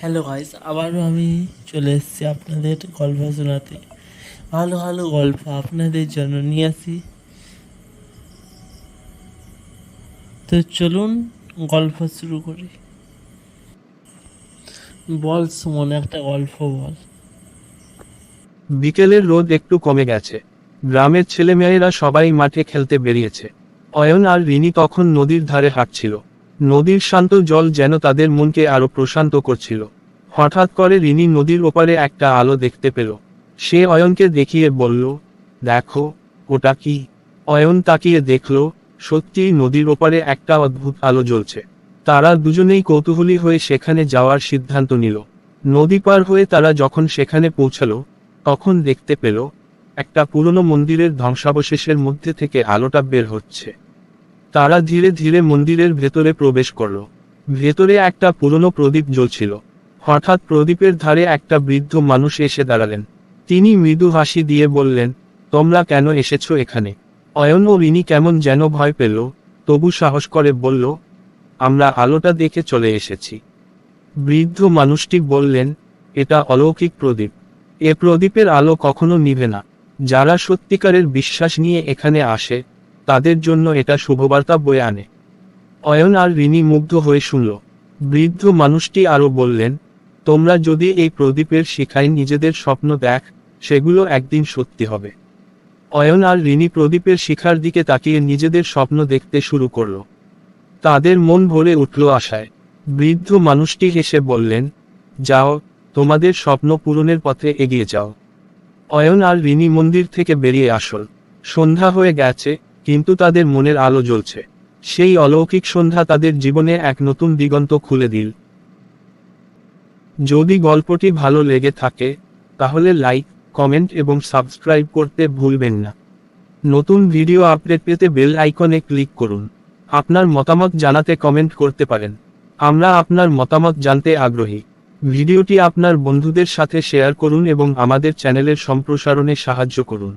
Hello guys আবারও আমি চলে এসেছি আপনাদের গল্প শোনাতে ভালো ভালো গল্প আপনাদের জন্য নিয়ে আসি। তো চলুন গল্প শুরু করি। বল সুমন, একটা গল্প বল। বিকেলের রোদ একটু কমে গেছে। গ্রামের ছেলেমেয়েরা সবাই মাঠে খেলতে বেরিয়েছে। অয়ন আর রিনি তখন নদীর ধারে হাঁটছিল। নদীর শান্ত জল যেন তাদের মনকে আরও প্রশান্ত করছিল। হঠাৎ করে রিনি নদীর ওপারে একটা আলো দেখতে পেল। সে অয়নকে দেখিয়ে বলল, দেখো, ওটা কি? অয়ন তাকিয়ে দেখল সত্যিই নদীর ওপারে একটা অদ্ভুত আলো জ্বলছে। তারা দুজনেই কৌতূহলী হয়ে সেখানে যাওয়ার সিদ্ধান্ত নিল। নদী পার হয়ে তারা যখন সেখানে পৌঁছালো, তখন দেখতে পেল, একটা পুরনো মন্দিরের ধ্বংসাবশেষের মধ্যে থেকে আলোটা বের হচ্ছে। তারা ধীরে ধীরে মন্দিরের ভেতরে প্রবেশ করল। ভেতরে একটা পুরনো প্রদীপ জ্বলছিল। হঠাৎ প্রদীপের ধারে একটা বৃদ্ধ মানুষ এসে দাঁড়ালেন। তিনি মৃদু হাসি দিয়ে বললেন, তোমরা কেন এসেছ এখানে? অয়ন ও রিনি কেমন যেন ভয় পেল। তবু সাহস করে বলল, আমরা আলোটা দেখে চলে এসেছি। বৃদ্ধ মানুষটি বললেন, এটা অলৌকিক প্রদীপ। এ প্রদীপের আলো কখনো নিভে না। যারা সত্যিকারের বিশ্বাস নিয়ে এখানে আসে তাদের জন্য এটা শুভবার্তা বয়ে আনে। অয়ন আর রিনি মুগ্ধ হয়ে শুনল। বৃদ্ধ মানুষটি আরও বললেন, তোমরা যদি এই প্রদীপের শিখায় নিজেদের স্বপ্ন দেখ, সেগুলো একদিন সত্যি হবে। অয়ন আর রিনি প্রদীপের শিখার দিকে তাকিয়ে নিজেদের স্বপ্ন দেখতে শুরু করল। তাদের মন ভরে উঠল আশায়। বৃদ্ধ মানুষটি হেসে বললেন, যাও, তোমাদের স্বপ্ন পূরণের পথে এগিয়ে যাও। অয়ন আর রিনি মন্দির থেকে বেরিয়ে আসল। সন্ধ্যা হয়ে গেছে কিন্তু তাদের মনের আলো জ্বলছে। সেই অলৌকিক সন্ধ্যা তাদের জীবনে এক নতুন দিগন্ত খুলে দিল। যদি গল্পটি ভালো লেগে থাকে, তাহলে লাইক, কমেন্ট এবং সাবস্ক্রাইব করতে ভুলবেন না। নতুন ভিডিও আপডেট পেতে বেল আইকনে ক্লিক করুন। আপনার মতামত জানাতে কমেন্ট করতে পারেন। আমরা আপনার মতামত জানতে আগ্রহী। ভিডিওটি আপনার বন্ধুদের সাথে শেয়ার করুন এবং আমাদের চ্যানেলের সম্প্রসারণে সাহায্য করুন।